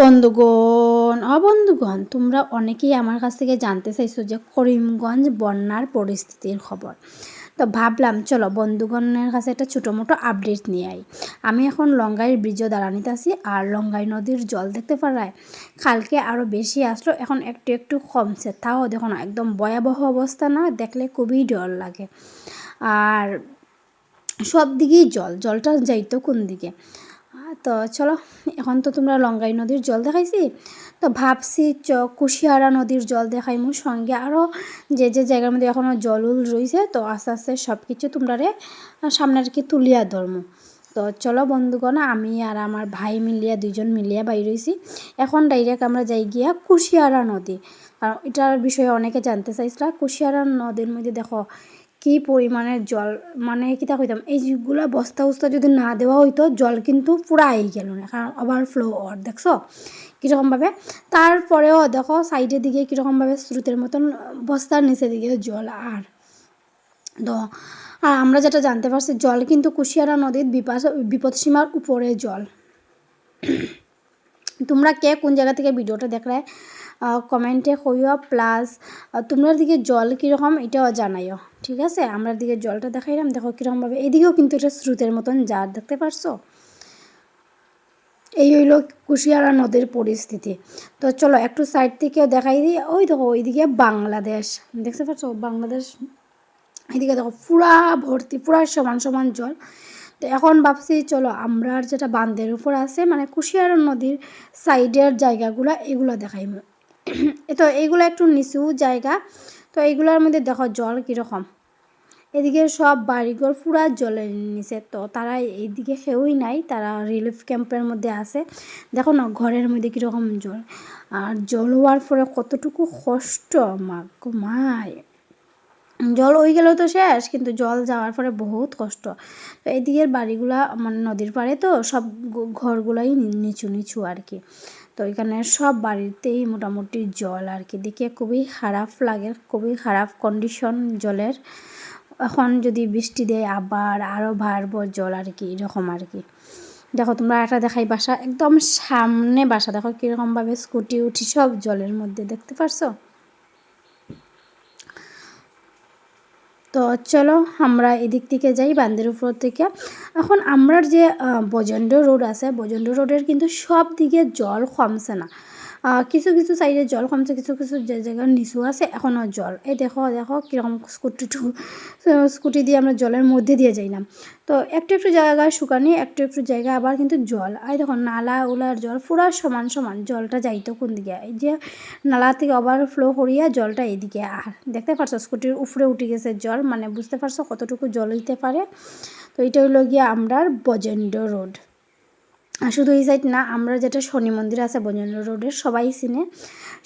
বন্ধুগণ, অবন্ধুগণ, তোমরা অনেকেই আমার কাছ থেকে জানতে চাইছো যে করিমগঞ্জ বন্যার পরিস্থিতির খবর। তো ভাবলাম, চলো বন্ধুগণের কাছে একটা ছোটো মোটো আপডেট নিয়ে আই। আমি এখন লঙ্গাইয়ের ব্রিজও দাঁড়ানিতে আছি আর লঙ্গাই নদীর জল দেখতে পারায় কালকে আরও বেশি আসলো। এখন একটু একটু কমছে। তাও দেখো না, একদম ভয়াবহ অবস্থা না? দেখলে খুবই ডর লাগে। আর সব দিকেই জল। জলটা যাইতো কোন দিকে তো চলো, এখন তো তোমরা লঙ্গাই নদীর জল দেখাইছি। তো ভাবছি চ, কুশিয়ারা নদীর জল দেখাইমু সঙ্গে। আরও যে যে জায়গার মধ্যে এখনও জল উল রয়েছে তো আস্তে আস্তে সব কিছু তোমরা সামনে আর কি তুলিয়া ধরমু। তো চলো বন্ধুগণ, আমি আর আমার ভাই মিলিয়া, দুইজন মিলিয়া বাইর হয়েছি এখন ডাইরেক্ট আমরা যাই গিয়া কুশিয়ারা নদী। কারণ এটার বিষয়ে অনেকে জানতে চাইছিলাম কুশিয়ারা নদীর মধ্যে দেখো কি পরিমাণের জল মানে কিতা কইতাম, এই যেগুলা বস্তা উস্তা যদি না দেওয়া হইতো, জল কিন্তু পুরা আই গেল না, কারণ ওভারফ্লো অর দেখছ? কীরকমভাবে? তারপরেও দেখো সাইডের দিকে কীরকমভাবে স্রোতের মতন, বস্তার নিচের দিকে জল আর তো আর আমরা যেটা জানতে পারছি, জল কিন্তু কুশিয়ারা নদীর বিপাস বিপদসীমার উপরে জল। তোমরা কে কোন জায়গা থেকে ভিডিওটা দেখলে কমেন্টে কইও প্লাস তোমরা দিকে জল কীরকম এটাও জানাইও, ঠিক আছে? আমরা দিকে জলটা দেখাইলাম, দেখো কীরকমভাবে। এদিকেও কিন্তু এটা স্রোতের মতন জার দেখতে পারছ। এই হইল কুশিয়ারা নদীর পরিস্থিতি। তো চলো একটু সাইড থেকেও দেখাই দিই। ওই দেখো, ওইদিকে বাংলাদেশ। দেখতে পাচ্ছ বাংলাদেশ, এদিকে দেখো, পুরা ভর্তি, পুরা সমান সমান জল। তো এখন ভাবছি, চলো আমরা যেটা বান্ধের উপর আছে মানে কুশিয়ারা নদীর সাইডের জায়গাগুলো এগুলো দেখাইব তো এইগুলো একটু নিচু জায়গা, তো এইগুলোর মধ্যে দেখো জল কীরকম। এদিকে সব বাড়িঘর পুরা জলের নিচে, তো তারা এইদিকে খেয়েই নাই, তারা রিলিফ ক্যাম্পের মধ্যে আছে। দেখো না, ঘরের মধ্যে কীরকম জল। আর জল হওয়ার পরে কতটুকু কষ্ট, মা মায় জল ওই গেলেও তো শেষ, কিন্তু জল যাওয়ার পরে বহুত কষ্ট। তো এদিকের বাড়িগুলা মানে নদীর পাড়ে তো সব ঘরগুলাই নিচু নিচু আর কি তো এখানে সব বাড়িতেই মোটামুটি জল আর কি দেখে খুবই খারাপ লাগে, খুবই খারাপ কন্ডিশন জলের। এখন যদি বৃষ্টি দেয়, আবার আরও বাড়বো জল আর কি এরকম আর কি দেখো, তোমরা একটা দেখাই বাসা, একদম সামনে বাসা। দেখো, কীরকমভাবে স্কুটি উঠি সব জলের মধ্যে, দেখতে পারছ? তো চলো আমরা এদিক থেকে যাই বান্দের উপর থেকে। এখন আমরার যে বজন্ড রোড আছে বজন্ড রোডের কিন্তু সব দিকে জল কমছে না। কিছু কিছু সাইডে জল কমছে, কিছু কিছু যে জায়গার নিচু আছে এখনও জল। এই দেখো দেখো কীরকম স্কুটি স্কুটি দিয়ে আমরা জলের মধ্যে দিয়ে যাইলাম। তো একটু একটু জায়গায় শুকানি, একটু একটু জায়গা আবার কিন্তু জল। এই দেখো, নালা উলার জল পুরা সমান সমান জলটা যাইতো কোন দিকে। এই যে নালা থেকে ওভারফ্লো করিয়া জলটা এইদিকে। আর দেখতে পারছ, স্কুটির উপরে উঠে গেছে জল মানে বুঝতে পারছ কতটুকু জল হইতে পারে? তো এটা হইল গিয়ে আমরার বজেন্ড রোড। শুধু এই সাইড না, আমরা যেটা শনি মন্দির আছে বজেন্দ্র রোডের সবাই চিনে।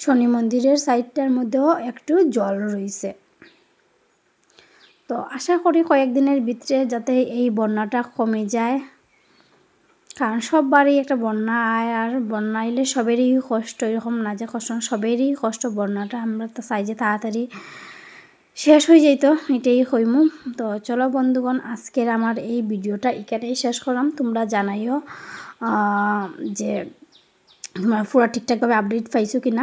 শনি মন্দিরের সাইডটার মধ্যেও একটু জল রয়েছে। তো আশা করি কয়েকদিনের ভিতরে যাতে এই বন্যাটা কমে যায়। কারণ সব বাড়ি একটা বন্যা আয়, আর বন্যা এলে সবেরই কষ্ট, এরকম না যে কষ্ট, সবেরই কষ্ট বন্যাটা। আমরা তো চাই যে তাড়াতাড়ি শেষ হয়ে যেত এটাই হইমু। তো চলো বন্ধুগণ, আজকের আমার এই ভিডিওটা এখানেই শেষ করলাম। তোমরা জানাইও। যে তোমরা পুরো ঠিকঠাকভাবে আপডেট পাইছো কিনা?